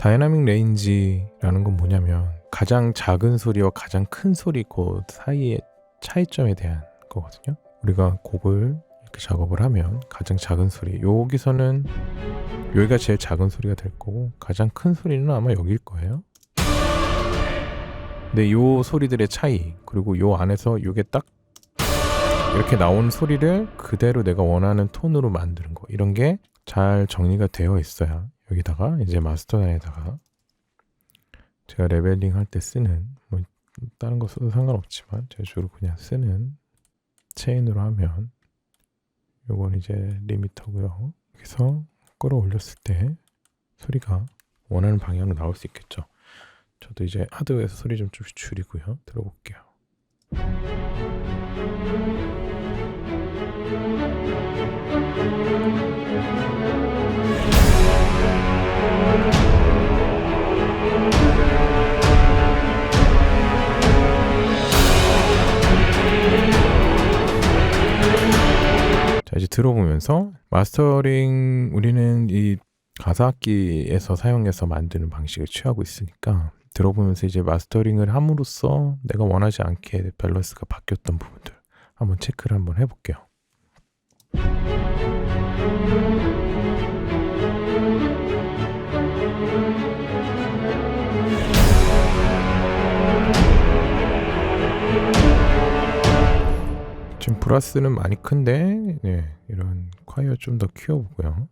다이나믹 레인지라는 건 뭐냐면 가장 작은 소리와 가장 큰 소리 그 사이의 차이점에 대한 거거든요. 우리가 곡을 이렇게 작업을 하면 가장 작은 소리 여기서는 여기가 제일 작은 소리가 될 거고 가장 큰 소리는 아마 여기일 거예요. 근데 요 소리들의 차이 그리고 요 안에서 요게 딱 이렇게 나온 소리를 그대로 내가 원하는 톤으로 만드는 거 이런 게 잘 정리가 되어 있어야 여기다가 이제 마스터단에다가 제가 레벨링 할 때 쓰는 뭐 다른 거 써도 상관없지만 제가 주로 그냥 쓰는 체인으로 하면 요건 이제 리미터고요. 여기서 끌어올렸을 때 소리가 원하는 방향으로 나올 수 있겠죠. 저도 이제 하드웨어에서 소리 좀좀 줄이고요. 들어볼게요. 들어보면서 마스터링 우리는 이 가사 악기에서 사용해서 만드는 방식을 취하고 있으니까 들어보면서 이제 마스터링을 함으로써 내가 원하지 않게 밸런스가 바뀌었던 부분들 한번 체크를 한번 해볼게요. 지금 브라스는 많이 큰데 네, 이런 콰이어 좀 더 키워보고요.